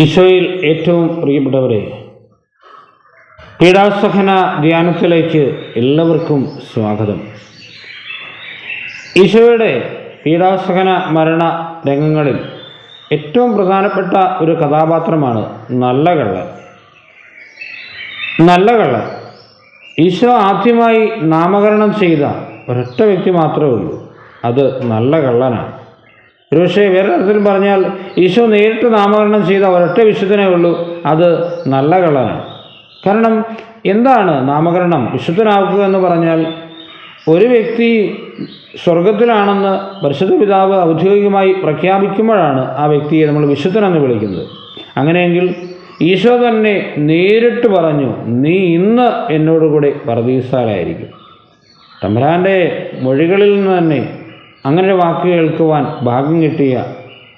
ഈശോയിൽ ഏറ്റവും പ്രിയപ്പെട്ടവരെ പീഡാസഹന ധ്യാനത്തിലേക്ക് എല്ലാവർക്കും സ്വാഗതം. ഈശോയുടെ പീഡാസഹന മരണ രംഗങ്ങളിൽ ഏറ്റവും പ്രധാനപ്പെട്ട ഒരു കഥാപാത്രമാണ് നല്ല കള്ളൻ നല്ല കള്ളൻ ഈശോ ആദ്യമായി നാമകരണം ചെയ്ത ഒരൊറ്റ വ്യക്തി മാത്രമേ ഉള്ളൂ. അത് നല്ല കള്ളനാണ് ഒരുപക്ഷെ വേറെ തരത്തിൽ പറഞ്ഞാൽ ഈശോ നേരിട്ട് നാമകരണം ചെയ്ത ഒരൊറ്റ വിശുദ്ധനേ ഉള്ളൂ. അത് നല്ല കള്ളനാണ്. കാരണം എന്താണ് നാമകരണം? വിശുദ്ധനാക്കുക എന്ന് പറഞ്ഞാൽ ഒരു വ്യക്തി സ്വർഗത്തിലാണെന്ന് പരിശുദ്ധ പിതാവ് ഔദ്യോഗികമായി പ്രഖ്യാപിക്കുമ്പോഴാണ് ആ വ്യക്തിയെ നമ്മൾ വിശുദ്ധനെന്ന് വിളിക്കുന്നത്. അങ്ങനെയെങ്കിൽ ഈശോ തന്നെ നേരിട്ട് പറഞ്ഞു നീ ഇന്ന് എന്നോടുകൂടെ പറദീസാലായിരിക്കും തമ്പുരാന്റെ മൊഴികളിൽ നിന്ന് തന്നെ അങ്ങനെ ഒരു വാക്ക് കേൾക്കുവാൻ ഭാഗ്യം കിട്ടിയ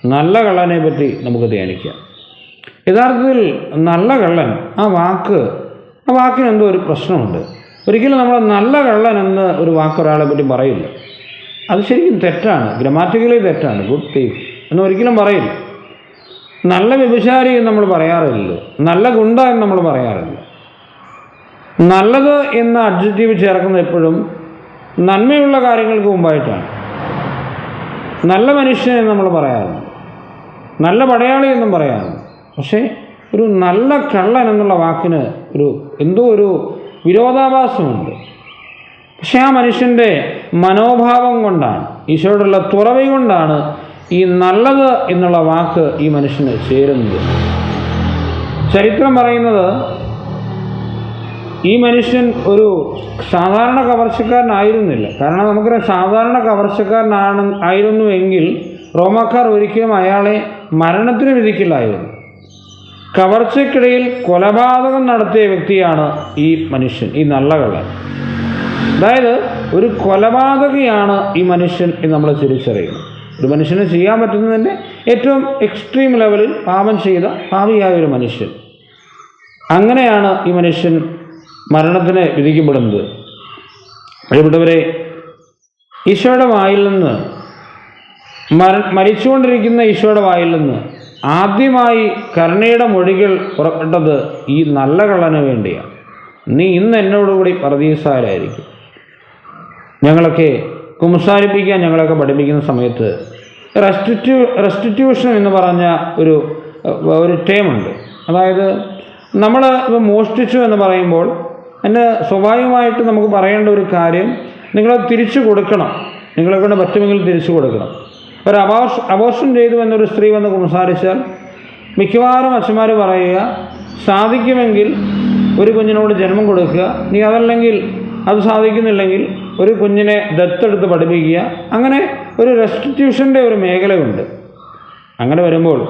നല്ല കള്ളനെ പറ്റി നമുക്ക് ധ്യാനിക്കാം. യഥാർത്ഥത്തിൽ നല്ല കള്ളൻ ആ വാക്ക് ആ വാക്കിന് എന്തോ ഒരു പ്രശ്നമുണ്ട്. ഒരിക്കലും നമ്മൾ നല്ല കള്ളൻ എന്ന് ഒരു വാക്ക് ഒരാളെ പറ്റി പറയില്ല. അത് ശരിക്കും തെറ്റാണ്. ഗ്രമാറ്റിക്കലി തെറ്റാണ്. ഗുഡ് തീഫ് എന്ന് ഒരിക്കലും പറയില്ല. നല്ല വ്യഭിചാരി എന്ന് നമ്മൾ പറയാറില്ല നല്ല ഗുണ്ട എന്ന് നമ്മൾ പറയാറില്ല. നല്ലത് എന്ന അഡ്ജക്റ്റീവ് ചേർക്കുന്ന എപ്പോഴും നന്മയുള്ള കാര്യങ്ങൾക്ക് മുമ്പായിട്ടാണ്. നല്ല മനുഷ്യൻ നമ്മൾ പറയാറുണ്ട്. നല്ല പടയാളി എന്നും പറയാറുണ്ട്. പക്ഷേ ഒരു നല്ല കള്ളൻ എന്നുള്ള വാക്കിന് ഒരു എന്തോ ഒരു വിരോധാഭാസമുണ്ട്. പക്ഷേ ആ മനുഷ്യന്റെ മനോഭാവം കൊണ്ടാണ് ഈശോയോടുള്ള തുറവി കൊണ്ടാണ് ഈ നല്ലത് എന്നുള്ള വാക്ക് ഈ മനുഷ്യന് ചേരുന്നത്. ചരിത്രം പറയുന്നത് ഈ മനുഷ്യൻ ഒരു സാധാരണ കവർച്ചക്കാരനായിരുന്നില്ല. കാരണം നമുക്കറിയാം സാധാരണ കവർച്ചക്കാരനാണ് ആയിരുന്നുവെങ്കിൽ റോമാക്കാർ ഒരിക്കലും അയാളെ മരണത്തിന് വിധിക്കില്ലായിരുന്നു. കവർച്ചയ്ക്കിടയിൽ കൊലപാതകം നടത്തിയ വ്യക്തിയാണ് ഈ മനുഷ്യൻ ഈ നല്ല കള്ളൻ അതായത് ഒരു കൊലപാതകയാണ് ഈ മനുഷ്യൻ എന്ന് നമ്മൾ തിരിച്ചറിയുന്നത് ഒരു മനുഷ്യന് ചെയ്യാൻ പറ്റുന്നതിന്റെ ഏറ്റവും എക്സ്ട്രീം ലെവലിൽ പാപം ചെയ്ത പാപിയായ ഒരു മനുഷ്യൻ. അങ്ങനെയാണ് ഈ മനുഷ്യൻ മരണത്തിന് വിധിക്കപ്പെടുന്നത്. പ്രിയപ്പെട്ടവരെ ഈശോയുടെ വായിൽ നിന്ന് മര മരിച്ചുകൊണ്ടിരിക്കുന്ന ഈശോയുടെ വായിൽ നിന്ന് ആദ്യമായി കരുണയുടെ മൊഴികൾ പുറപ്പെട്ടത് ഈ നല്ല കള്ളന് വേണ്ടിയാണ്. നീ ഇന്ന് എന്നോടുകൂടി പറദീസാരായിരിക്കും ഞങ്ങളൊക്കെ കുംസാരിപ്പിക്കാൻ ഞങ്ങളൊക്കെ പഠിപ്പിക്കുന്ന സമയത്ത് റെസ്റ്റിറ്റ്യൂ റെസ്റ്റിറ്റ്യൂഷൻ എന്ന് പറഞ്ഞ ഒരു ഒരു ടേമുണ്ട്. അതായത് നമ്മൾ ഇപ്പോൾ മോഷ്ടിച്ചു എന്ന് പറയുമ്പോൾ എന്റെ സ്വാഭാവികമായിട്ട് നമുക്ക് പറയേണ്ട ഒരു കാര്യം നിങ്ങൾ തിരിച്ചു കൊടുക്കണം. നിങ്ങളെ കൊണ്ട് പറ്റുമെങ്കിൽ തിരിച്ചു കൊടുക്കണം. ഒരു അബോഷ അബോഷൻ ചെയ്തു എന്നൊരു സ്ത്രീ വന്ന് സംസാരിച്ചാൽ മിക്കവാറും അച്ഛന്മാർ പറയുക സാധിക്കുമെങ്കിൽ ഒരു കുഞ്ഞിനോട് ജന്മം കൊടുക്കുക. നീ അതല്ലെങ്കിൽ അത് സാധിക്കുന്നില്ലെങ്കിൽ ഒരു കുഞ്ഞിനെ ദത്തെടുത്ത് പഠിപ്പിക്കുക. അങ്ങനെ ഒരു റെസ്റ്റിറ്റ്യൂഷന്റെ ഒരു മേഖലയുണ്ട്. അങ്ങനെ വരുമ്പോൾ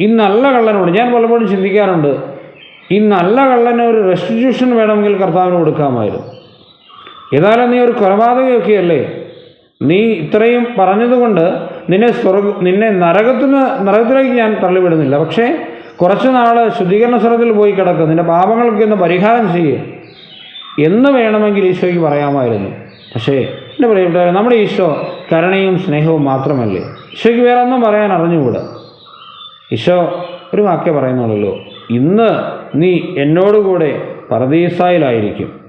ഈ നല്ല കള്ളനോട് ഞാൻ പലപ്പോഴും ചിന്തിക്കാറുണ്ട് ഈ നല്ല കള്ളന് ഒരു റെസ്റ്റിറ്റ്യൂഷൻ വേണമെങ്കിൽ കർത്താവിന് കൊടുക്കാമായിരുന്നു. ഏതായാലും നീ ഒരു കൊലപാതകയൊക്കെയല്ലേ? നീ ഇത്രയും പറഞ്ഞതുകൊണ്ട് നിന്നെ സ്വർഗ നിന്നെ നരകത്തിന് നരകത്തിലേക്ക് ഞാൻ തള്ളിവിടുന്നില്ല. പക്ഷേ കുറച്ച് നാൾ ശുദ്ധീകരണ സ്ഥലത്തിൽ പോയി കിടക്കുക നിന്റെ പാപങ്ങൾക്ക് ഒന്ന് പരിഹാരം ചെയ്യുക എന്ന് വേണമെങ്കിൽ ഈശോയ്ക്ക് പറയാമായിരുന്നു. പക്ഷേ എന്റെ പ്രിയപ്പെട്ട നമ്മുടെ ഈശോ കരുണയും സ്നേഹവും മാത്രമല്ലേ? ഈശോയ്ക്ക് വേറെ ഒന്നും പറയാൻ അറിഞ്ഞുകൂടാ? ഈശോ ഒരു വാക്യം പറയുന്നുള്ളൂ ഇന്ന് നീ എന്നോടുകൂടെ പറദീസായിലായിരിക്കും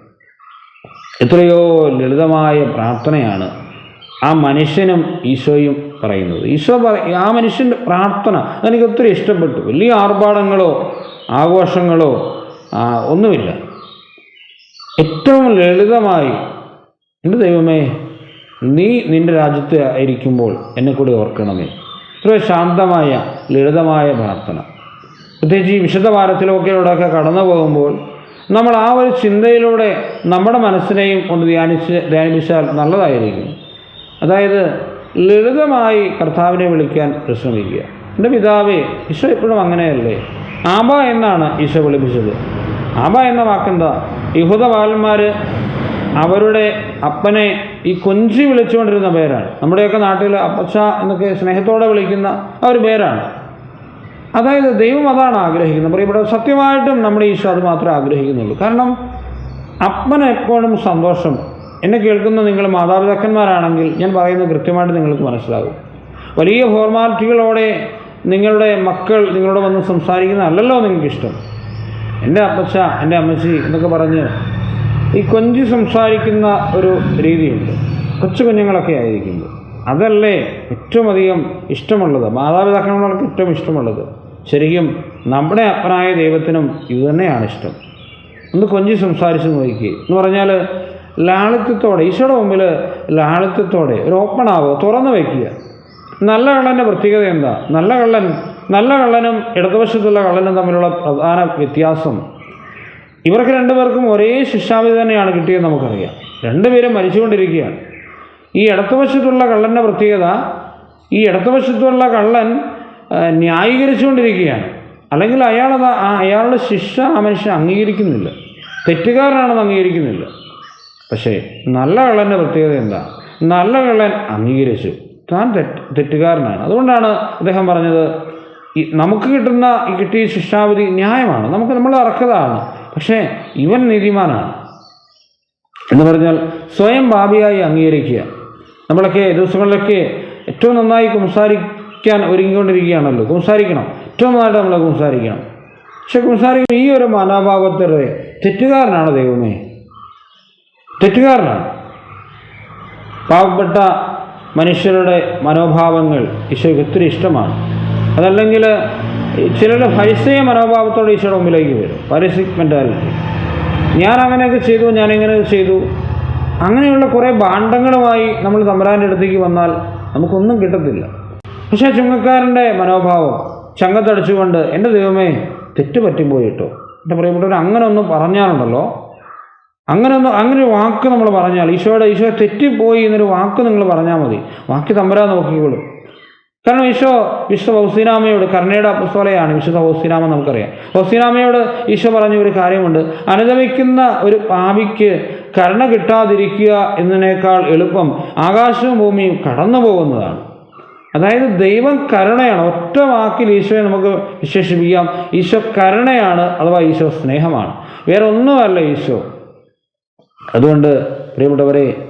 എത്രയോ ലളിതമായ പ്രാർത്ഥനയാണ് ആ മനുഷ്യനും ഈശോയും പറയുന്നത്. ഈശോ പറ ആ മനുഷ്യന്റെ പ്രാർത്ഥന അതെനിക്ക് ഒത്തിരി ഇഷ്ടപ്പെട്ടു. വലിയ ആർഭാടങ്ങളോ ആഘോഷങ്ങളോ ഒന്നുമില്ല. ഏറ്റവും ലളിതമായി എന്റെ ദൈവമേ നീ നിന്റെ രാജ്യത്ത് ആയിരിക്കുമ്പോൾ എന്നെ കൂടി ഓർക്കണമേ. ഇത്ര ശാന്തമായ ലളിതമായ പ്രാർത്ഥന. പ്രത്യേകിച്ച് ഈ വിശുദ്ധ വാരത്തിലൊക്കെയോടൊക്കെ കടന്നു പോകുമ്പോൾ നമ്മൾ ആ ഒരു ചിന്തയിലൂടെ നമ്മുടെ മനസ്സിനെയും ഒന്ന് ധ്യാനിച്ച് ധ്യാനിപ്പിച്ചാൽ നല്ലതായിരിക്കും. അതായത് ലളിതമായി കർത്താവിനെ വിളിക്കാൻ ശ്രമിക്കുക എന്റെ പിതാവേ ഈശോ എപ്പോഴും അങ്ങനെയല്ലേ? ആബ എന്നാണ് ഈശോ വിളിപ്പിച്ചത്. ആബ എന്ന വാക്കെന്താ? യഹൂദ ബാലന്മാർ അവരുടെ അപ്പനെ ഈ കൊഞ്ചി വിളിച്ചുകൊണ്ടിരുന്ന പേരാണ്. നമ്മുടെയൊക്കെ നാട്ടിൽ അപ്പച്ച എന്നൊക്കെ സ്നേഹത്തോടെ വിളിക്കുന്ന ആ ഒരു പേരാണ്. അതായത് ദൈവം അതാണ് ആഗ്രഹിക്കുന്നത്. പ്രിയപ്പെട്ട സത്യമായിട്ടും നമ്മുടെ ഈശോ അത് മാത്രമേ ആഗ്രഹിക്കുന്നുള്ളൂ. കാരണം അപ്പന് എപ്പോഴും സന്തോഷം. എന്നെ കേൾക്കുന്ന നിങ്ങൾ മാതാപിതാക്കന്മാരാണെങ്കിൽ ഞാൻ പറയുന്നത് കൃത്യമായിട്ട് നിങ്ങൾക്ക് മനസ്സിലാകും. വലിയ ഫോർമാലിറ്റികളോടെ നിങ്ങളുടെ മക്കൾ നിങ്ങളോട് വന്ന് സംസാരിക്കുന്ന അല്ലല്ലോ നിങ്ങൾക്ക് ഇഷ്ടം എന്റെ അപ്പച്ച എന്റെ അമ്മച്ചി എന്നൊക്കെ പറഞ്ഞ് ഈ കൊഞ്ചി സംസാരിക്കുന്ന ഒരു രീതിയുണ്ട്. കൊച്ചു കുഞ്ഞുങ്ങളൊക്കെ ആയിരിക്കുമ്പോൾ അതല്ലേ ഏറ്റവും അധികം ഇഷ്ടമുള്ളത്. മാതാപിതാക്കന്മാർക്ക് ഏറ്റവും ഇഷ്ടമുള്ളത്. ശരിക്കും നമ്മുടെ അപ്പനായ ദൈവത്തിനും ഇത് തന്നെയാണ് ഇഷ്ടം. ഒന്ന് കൊഞ്ചി സംസാരിച്ച് നോക്കി എന്ന് പറഞ്ഞാൽ ലാളിത്യത്തോടെ ഈശോയുടെ മുമ്പിൽ ലാളിത്യത്തോടെ ഒരു ഓപ്പൺ ആവുക തുറന്നു വയ്ക്കുക. നല്ല കള്ളന്റെ പ്രത്യേകത എന്താ? നല്ല കള്ളൻ നല്ല കള്ളനും ഇടതുവശത്തുള്ള കള്ളനും തമ്മിലുള്ള പ്രധാന വ്യത്യാസം. ഇവർക്ക് രണ്ടുപേർക്കും ഒരേ ശിക്ഷാവിധി തന്നെയാണ് കിട്ടിയത് നമുക്കറിയാം. രണ്ടുപേരും മരിച്ചുകൊണ്ടിരിക്കുകയാണ്. ഈ ഇടത്തുവശത്തുള്ള കള്ളന്റെ പ്രത്യേകത ഈ ഇടത്തുവശത്തുള്ള കള്ളൻ ന്യായീകരിച്ചുകൊണ്ടിരിക്കുകയാണ്. അല്ലെങ്കിൽ അയാളത് അയാളുടെ ശിക്ഷ ആ മനുഷ്യൻ അംഗീകരിക്കുന്നില്ല. തെറ്റുകാരനാണെന്ന് അംഗീകരിക്കുന്നില്ല. പക്ഷേ നല്ല കള്ളന്റെ പ്രത്യേകത എന്താ? നല്ല കള്ളൻ അംഗീകരിച്ചു. താൻ തെറ്റ് തെറ്റുകാരനാണ്. അതുകൊണ്ടാണ് അദ്ദേഹം പറഞ്ഞത് ഈ നമുക്ക് കിട്ടുന്ന കിട്ടിയ ശിക്ഷാവിധി ന്യായമാണ്. നമുക്ക് നമ്മൾ അർഹതാണ് പക്ഷേ ഇവൻ നീതിമാനാണ്. എന്ന് പറഞ്ഞാൽ സ്വയം ഭാവിയായി അംഗീകരിക്കുക. നമ്മളൊക്കെ ദിവസങ്ങളിലൊക്കെ ഏറ്റവും നന്നായി കുംസാരിക്കാൻ ഒരുങ്ങിക്കൊണ്ടിരിക്കുകയാണല്ലോ കുംസാരിക്കണം ഏറ്റവും നന്നായിട്ട് നമ്മൾ കുംസാരിക്കണം പക്ഷെ കുംസാരിക്കുന്ന ഈ ഒരു മനോഭാവത്തിലെ തെറ്റുകാരനാണ് ദൈവമേ. തെറ്റുകാരനാണ്. പാവപ്പെട്ട മനുഷ്യരുടെ മനോഭാവങ്ങൾ ഈശോയ്ക്ക് ഒത്തിരി ഇഷ്ടമാണ്. അതല്ലെങ്കിൽ ചിലരുടെ പരിസയ മനോഭാവത്തോടെ ഈശോയുടെ മുമ്പിലേക്ക് വരും. ഫരിസിക് മെന്റാലിറ്റി ഞാൻ അങ്ങനെയൊക്കെ ചെയ്തു ഞാൻ ഇങ്ങനെയൊക്കെ ചെയ്തു. അങ്ങനെയുള്ള കുറേ ഭാണ്ഡങ്ങളുമായി നമ്മൾ തമ്പരാന്റെ അടുത്തേക്ക് വന്നാൽ നമുക്കൊന്നും കിട്ടത്തില്ല. പക്ഷേ ചുങ്കക്കാരന്റെ മനോഭാവം ചങ്കത്തടിച്ചുകൊണ്ട് എന്റെ ദൈവമേ തെറ്റ് പറ്റിപ്പോയി കേട്ടോ എന്റെ പ്രിയപ്പെട്ടവർ അങ്ങനെ ഒന്നും പറഞ്ഞാലുണ്ടല്ലോ. അങ്ങനെ ഒന്ന് അങ്ങനെ ഒരു വാക്ക് നമ്മൾ പറഞ്ഞാൽ ഈശോയുടെ ഈശോ തെറ്റിപ്പോയി എന്നൊരു വാക്ക് നിങ്ങൾ പറഞ്ഞാൽ മതി. വാക്ക് തമ്പരാ നോക്കിക്കോളും. കാരണം ഈശോ വിശുദ്ധ ഹൗസീനാമയോട് കർണയുടെ അപ്പസ്തോലയാണ് വിശുദ്ധ ഹൗസീനാമ നമുക്കറിയാം. ഹൗസീനാമയോട് ഈശോ പറഞ്ഞ ഒരു കാര്യമുണ്ട്. അനുദമിക്കുന്ന ഒരു പാപിക്ക് കരുണ കിട്ടാതിരിക്കുക എന്നതിനേക്കാൾ എളുപ്പം ആകാശവും ഭൂമിയും കടന്നു പോകുന്നതാണ് അതായത് ദൈവം കരുണയാണ്. ഒറ്റ വാക്കിൽ ഈശോയെ നമുക്ക് വിശേഷിപ്പിക്കാം. ഈശോ കരുണയാണ് അഥവാ ഈശോ സ്നേഹമാണ്. വേറെ ഒന്നുമല്ല ഈശോ. അതുകൊണ്ട് പ്രിയപ്പെട്ടവരെ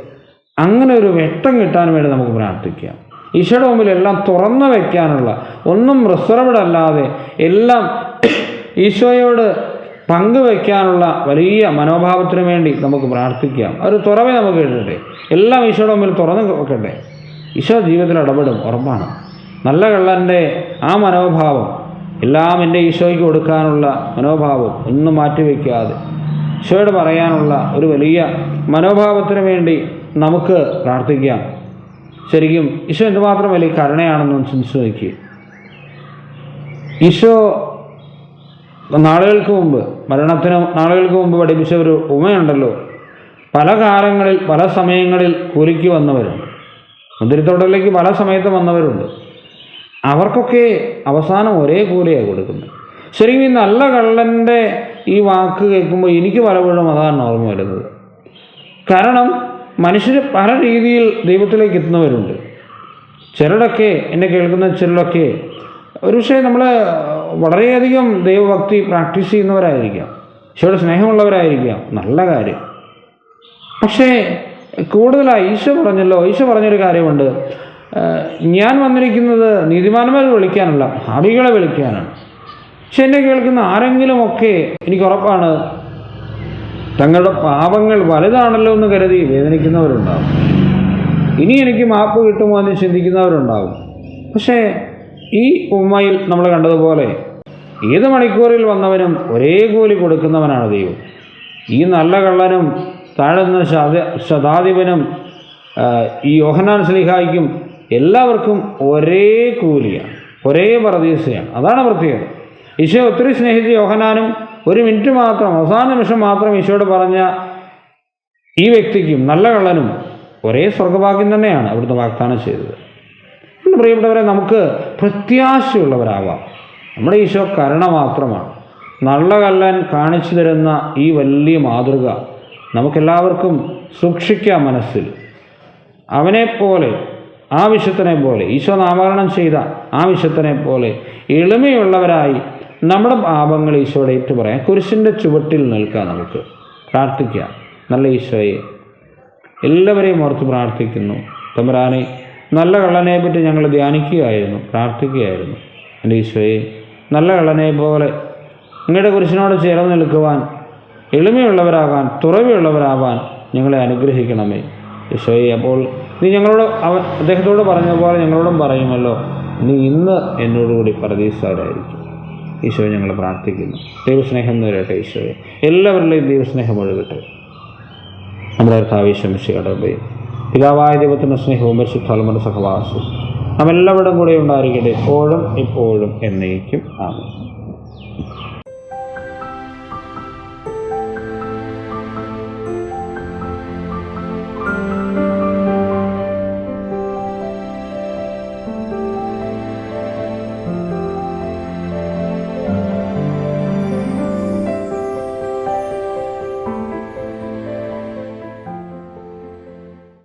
അങ്ങനെ ഒരു വെട്ടം കിട്ടാൻ വേണ്ടി നമുക്ക് പ്രാർത്ഥിക്കാം. ഈശോയുടെ മുമ്പിൽ എല്ലാം തുറന്നു വയ്ക്കാനുള്ള ഒന്നും റിസർവ്ഡ് അല്ലാതെ എല്ലാം ഈശോയോട് പങ്കുവയ്ക്കാനുള്ള വലിയ മനോഭാവത്തിന് വേണ്ടി നമുക്ക് പ്രാർത്ഥിക്കാം. ഒരു തുറവെ നമുക്ക് കിട്ടട്ടെ. എല്ലാം ഈശോയുടെ മുമ്പിൽ തുറന്നു വെക്കട്ടെ. ഈശോ ജീവിതത്തിൽ ഇടപെടും ഉറപ്പാണ്. നല്ല കള്ളന്റെ ആ മനോഭാവം എല്ലാം എന്റെ ഈശോയ്ക്ക് കൊടുക്കാനുള്ള മനോഭാവം ഒന്നും മാറ്റിവെക്കാതെ ഈശോയോട് പറയാനുള്ള ഒരു വലിയ മനോഭാവത്തിന് വേണ്ടി നമുക്ക് പ്രാർത്ഥിക്കാം. ശരിക്കും ഈശോ എന്തുമാത്രം വലിയ കരുണയാണെന്ന് ചിന്തിച്ചു നോക്കി ഈശോ നാളുകൾക്ക് മുമ്പ് മരണത്തിന് നാളുകൾക്ക് മുമ്പ് പഠിപ്പിച്ച ഒരു ഉമയുണ്ടല്ലോ പല കാലങ്ങളിൽ പല സമയങ്ങളിൽ കൂലിക്ക് വന്നവരുണ്ട്. മുന്തിരിത്തോട്ടത്തിലേക്ക് പല സമയത്ത് വന്നവരുണ്ട്. അവർക്കൊക്കെ അവസാനം ഒരേ കൂലിയാണ് കൊടുക്കുന്നത്. ശരിക്കും ഈ നല്ല കള്ളന്റെ ഈ വാക്ക് കേൾക്കുമ്പോൾ എനിക്ക് പലപ്പോഴും അതാണ് ഓർമ്മ വരുന്നത്. കാരണം മനുഷ്യർ പല രീതിയിൽ ദൈവത്തിലേക്ക് എത്തുന്നവരുണ്ട്. ചിലരൊക്കെ എന്നെ കേൾക്കുന്ന ചിലരൊക്കെ ഒരു പക്ഷേ നമ്മൾ വളരെയധികം ദൈവഭക്തി പ്രാക്ടീസ് ചെയ്യുന്നവരായിരിക്കാം. ഈശോയുടെ സ്നേഹമുള്ളവരായിരിക്കാം. നല്ല കാര്യം. പക്ഷേ കൂടുതലായി ഈശോ പറഞ്ഞല്ലോ ഈശോ പറഞ്ഞൊരു കാര്യമുണ്ട്. ഞാൻ വന്നിരിക്കുന്നത് നീതിമാന്മാരെ വിളിക്കാനല്ല ഭാവികളെ വിളിക്കാനാണ്. പക്ഷെ എന്നെ കേൾക്കുന്ന ആരെങ്കിലുമൊക്കെ എനിക്ക് ഉറപ്പാണ് തങ്ങളുടെ പാപങ്ങൾ വലുതാണല്ലോ എന്ന് കരുതി വേദനിക്കുന്നവരുണ്ടാവും. ഇനി എനിക്ക് മാപ്പ് കിട്ടുമോ എന്ന് ചിന്തിക്കുന്നവരുണ്ടാവും. പക്ഷേ ഈ ഉമ്മയിൽ നമ്മൾ കണ്ടതുപോലെ ഏത് മണിക്കൂറിൽ വന്നവനും ഒരേ കൂലി കൊടുക്കുന്നവനാണ് ദൈവം. ഈ നല്ല കള്ളനും താഴ്ന്ന ശത ശതാധിപനും ഈ യോഹനാൻ സ്ലിഹായിക്കും എല്ലാവർക്കും ഒരേ കൂലിയാണ് ഒരേ പറദീസയാണ് അതാണ് പ്രത്യേകത. ഈശോ ഒത്തിരി സ്നേഹിച്ച യോഹനാനും ഒരു മിനിറ്റ് മാത്രം അവസാന നിമിഷം മാത്രം ഈശോയോട് പറഞ്ഞ ഈ വ്യക്തിക്കും നല്ല കള്ളനും ഒരേ സ്വർഗഭാഗ്യം തന്നെയാണ് അവിടുന്ന് വാഗ്ദാനം ചെയ്തത്. പ്രിയപ്പെട്ടവരെ നമുക്ക് പ്രത്യാശയുള്ളവരാവാം. നമ്മുടെ ഈശോ കരുണ മാത്രമാണ്. നല്ല കല്ലൻ കാണിച്ചു തരുന്ന ഈ വലിയ മാതൃക നമുക്കെല്ലാവർക്കും സൂക്ഷിക്കാം മനസ്സിൽ. അവനെപ്പോലെ ആ വിശുദ്ധനെ പോലെ ഈശോ നാമകരണം ചെയ്ത ആ വിശുദ്ധനെ പോലെ എളിമയുള്ളവരായി നമ്മുടെ പാപങ്ങൾ ഈശോയുടെ ഏറ്റു പറയാം കുരിശിന്റെ ചുവട്ടിൽ നിൽക്കാം നമുക്ക്. പ്രാർത്ഥിക്കാം. നല്ല ഈശോയെ എല്ലാവരെയും ഓർത്ത് പ്രാർത്ഥിക്കുന്നു. തമ്പുരാനെ നല്ല കള്ളനെ പറ്റി ഞങ്ങൾ ധ്യാനിക്കുകയായിരുന്നു പ്രാർത്ഥിക്കുകയായിരുന്നു. എന്റെ ഈശോയെ നല്ല കള്ളനെ പോലെ നിങ്ങളുടെ കുരിശിനോട് ചേർന്ന് നിൽക്കുവാൻ എളിമയുള്ളവരാകാൻ തുറവിയുള്ളവരാവാൻ ഞങ്ങളെ അനുഗ്രഹിക്കണമേ. ഈശോയെ അപ്പോൾ നീ ഞങ്ങളോട് അവൻ അദ്ദേഹത്തോട് പറഞ്ഞതുപോലെ ഞങ്ങളോടും പറയുമല്ലോ. നീ ഇന്ന് എന്നോടുകൂടി പ്രതീക്ഷയിലായിരിക്കും ഈശോയെ ഞങ്ങൾ പ്രാർത്ഥിക്കുന്നു. ദൈവസ്നേഹം നേരട്ടെ ഈശോയെ. എല്ലാവരിലെയും ദൈവസ്നേഹം ഒഴുകട്ടെ. നമ്മുടെ കർത്താവിശ്വമിശയുടെ പിതാവായ ദൈവത്തിന്റെ സ്നേഹവും പരിശുദ്ധാത്മന്റെ സഹവാസവും നാം എല്ലാവരുടെയും കൂടെ ഉണ്ടായിരിക്കട്ടെ. എപ്പോഴും ഇപ്പോഴും എന്നേക്കും. ആമേൻ.